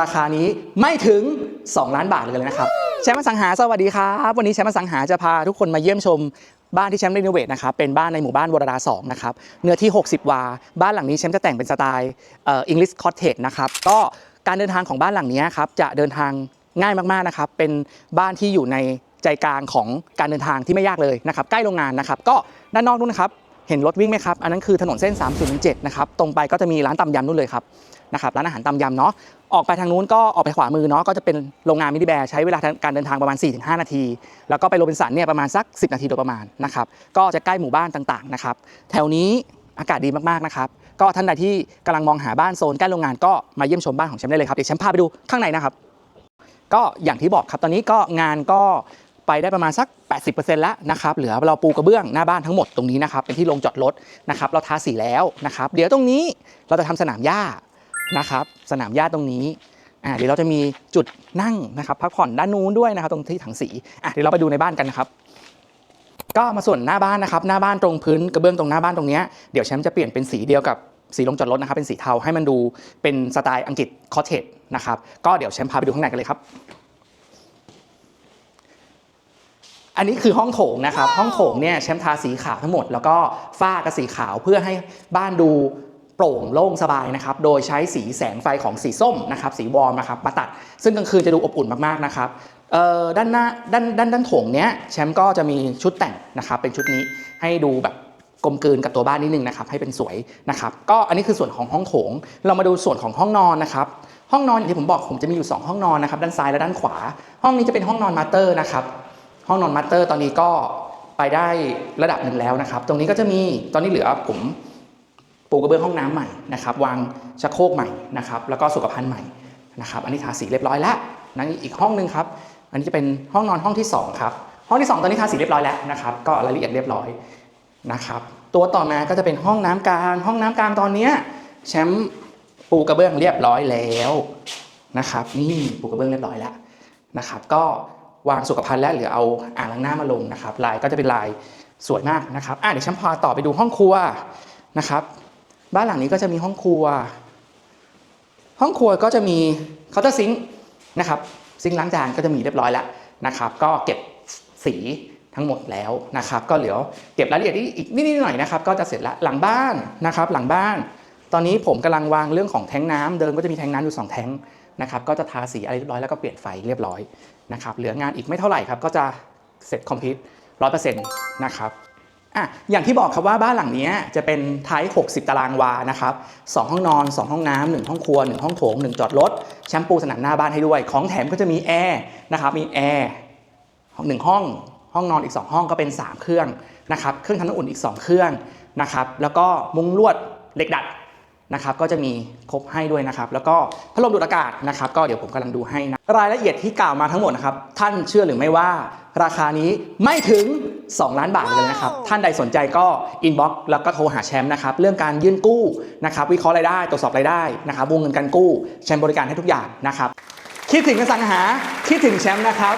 ราคานี้ไม่ถึง 2 ล้านบาทเลยนะครับแชมป์อสังหาสวัสดีครับวันนี้แชมป์อสังหาจะพาทุกคนมาเยี่ยมชมบ้านที่แชมป์รีโนเวทนะครับเป็นบ้านในหมู่บ้านวรดา2นะครับเนื้อที่ 60 วา บ้านหลังนี้แชมป์จะแต่งเป็นสไตล์เอ่อ English cottage นะครับก็การเดินทางของบ้านหลังนี้ครับจะเดินทางง่ายมากๆนะครับเป็นบ้านที่อยู่ในใจกลางของการเดินทางที่ไม่ยากเลยนะครับใกล้โรงงานนะครับก็ด้านนอกนู้นนะครับ เห็นรถวิ่งไหมครับ อันนั้นคือถนนเส้น 307 นะครับ ตรงไปก็จะมีร้านตำยำนู่นเลยครับ นะครับ ร้านอาหารตำยำเนาะ ออกไปทางนู้นก็ออกไปขวามือเนาะ ก็จะเป็นโรงงานมินิแบร์ใช้เวลาการเดินทางประมาณ 4-5 นาที แล้วก็ไปโรบินสันเนี่ยประมาณสัก 10 นาทีโดยประมาณนะครับ ก็จะใกล้หมู่บ้านต่างๆนะครับ แถวนี้อากาศดีมากๆนะครับ ก็ท่านใดที่กำลังมองหาบ้านโซนใกล้โรงงานก็มาเยี่ยมชมบ้านของแชมป์ได้เลยครับ เดี๋ยวแชมป์พาไปดูข้างในนะครับก็อย่างที่บอกครับตอนนี้ก็งานก็ ไปได้ประมาณสัก 80%แล้วนะครับเหลือเราปูกระเบื้องหน้าบ้านทั้งหมดตรงนี้นะครับเป็นที่ลงจอดรถนะครับเราทาสีแล้วนะครับเดี๋ยวตรงนี้เราจะทำสนามหญ้านะครับสนามหญ้าตรงนี้อ่าเดี๋ยวเราจะมีจุดนั่งนะครับพักผ่อนด้านนู้นด้วยนะครับตรงที่ถังสีอะเดี๋ยวเราไปดูในบ้านกันนะครับก็มาส่วนหน้าบ้านนะครับหน้าบ้านตรงพื้นกระเบื้องตรงหน้าบ้านตรงเนี้ยเดี๋ยวแชมป์จะเปลี่ยนเป็นสีเดียวกับสีลงจอดรถนะครับเป็นสีเทาให้มันดูเป็นสไตล์อังกฤษคอเทจนะครับก็เดี๋ยวแชมป์พาไปดูข้างในกันเลยครับ อันนี้คือห้องโถงนะครับ ห้องโถงเนี่ยแชมป์ทาสีขาวทั้งหมด แล้วก็ฝ้ากับสีขาวเพื่อให้บ้านดูโปร่งโล่งสบายนะครับ โดยใช้สีแสงไฟของสีส้มนะครับ สีวอร์มนะครับมาตัด ซึ่งกลางคืนจะดูอบอุ่นมากๆนะครับเอ่อด้านหน้าด้านด้านด้านโถงเนี้ยแชมป์ก็จะมีชุดแต่งนะครับ เป็นชุดนี้ให้ดูแบบกลมกลืนกับตัวบ้านนิดนึงนะครับ ให้เป็นสวยนะครับ ก็อันนี้คือส่วนของห้องโถง เรามาดูส่วนของห้องนอนนะครับ ห้องนอนอย่างที่ผมบอกผมจะมีอยู่ 2 ห้องนอนนะครับ ด้านซ้ายและด้านขวา ห้องนี้จะเป็นห้องนอนมาสเตอร์นะครับ ห้องนอนมาสเตอร์ตอนนี้ก็ไปได้ระดับหนึ่งแล้วนะครับ ตรงนี้ก็จะมีตอนนี้เหลือผมปูกระเบื้องห้องน้ำใหม่นะครับ วางชักโครกใหม่นะครับ แล้วก็สุขภัณฑ์ใหม่นะครับ อันนี้ทาสีเรียบร้อยแล้วนั่นอีกห้องหนึ่งครับ อันนี้จะเป็นห้องนอนห้องที่สองครับ ห้องที่สองตอนนี้ทาสีเรียบร้อยแล้วนะครับ ก็รายละเอียดเรียบร้อยนะครับ ตัวต่อมาก็จะเป็นห้องน้ำกลาง ห้องน้ำกลางตอนนี้แชมป์ปูกระเบื้องเรียบร้อยแล้วนะครับ นี่ปูกระเบื้องเรียบร้อยแล้วนะครับ ก็ วางสุขภัณฑ์และเหลือเอาอ่างล้างหน้ามาลงนะครับ ลายก็จะเป็นลายสวยมากนะครับอะเดี๋ยวฉันพาต่อไปดูห้องครัวนะครับ บ้านหลังนี้ก็จะมีห้องครัว ห้องครัวก็จะมีเคาน์เตอร์ซิงค์นะครับซิงค์ล้างจานก็จะมีเรียบร้อยแล้วนะครับ ก็เก็บสีทั้งหมดแล้วนะครับ ก็เหลือเก็บรายละเอียดอีกนิดๆหน่อยนะครับ ก็จะเสร็จละหลังบ้านนะครับ หลังบ้าน ตอนนี้ผมกำลังวางเรื่องของแทงน้ำเดิมก็จะมีแทงน้ำอยู่สองแทง นะครับก็จะทาสีอะไรเรียบร้อยแล้วก็เปลี่ยนไฟเรียบร้อยนะครับเหลืองานอีกไม่เท่าไหร่ครับก็จะเสร็จคอมพิวต์ร้อยเปอร์เซ็นต์นะครับอะอย่างที่บอกครับว่าบ้านหลังนี้จะเป็นไทป์60 ตารางวานะครับสองห้องนอน 2 ห้องน้ำหนึ่งห้องครัว 1 ห้องโถง 1 จอดรถแชมพูสนามหน้าบ้านให้ด้วย ของแถมก็จะมีแอร์นะครับมีแอร์หนึ่งห้องห้องนอนอีก 2 ห้องก็เป็น 3 เครื่องนะครับเครื่องทำน้ำอุ่นอีก 2 เครื่องนะครับแล้วก็มุ้งลวดเหล็กดัด นะครับก็จะมีครบให้ด้วยนะครับ แล้วก็พัดลมดูดอากาศนะครับก็เดี๋ยวผมกำลังดูให้นะรายละเอียดที่กล่าวมาทั้งหมดนะครับท่านเชื่อหรือไม่ว่าราคานี้ไม่ถึง 2 ล้านบาทเลยนะครับ ท่านใดสนใจก็อินบ็อกซ์แล้วก็โทรหาแชมป์นะครับ เรื่องการยื่นกู้นะครับ วิเคราะห์รายได้ ตรวจสอบรายได้นะครับ วงเงินการกู้ แชมป์บริการให้ทุกอย่างนะครับ คิดถึงอสังหา คิดถึงแชมป์นะครับ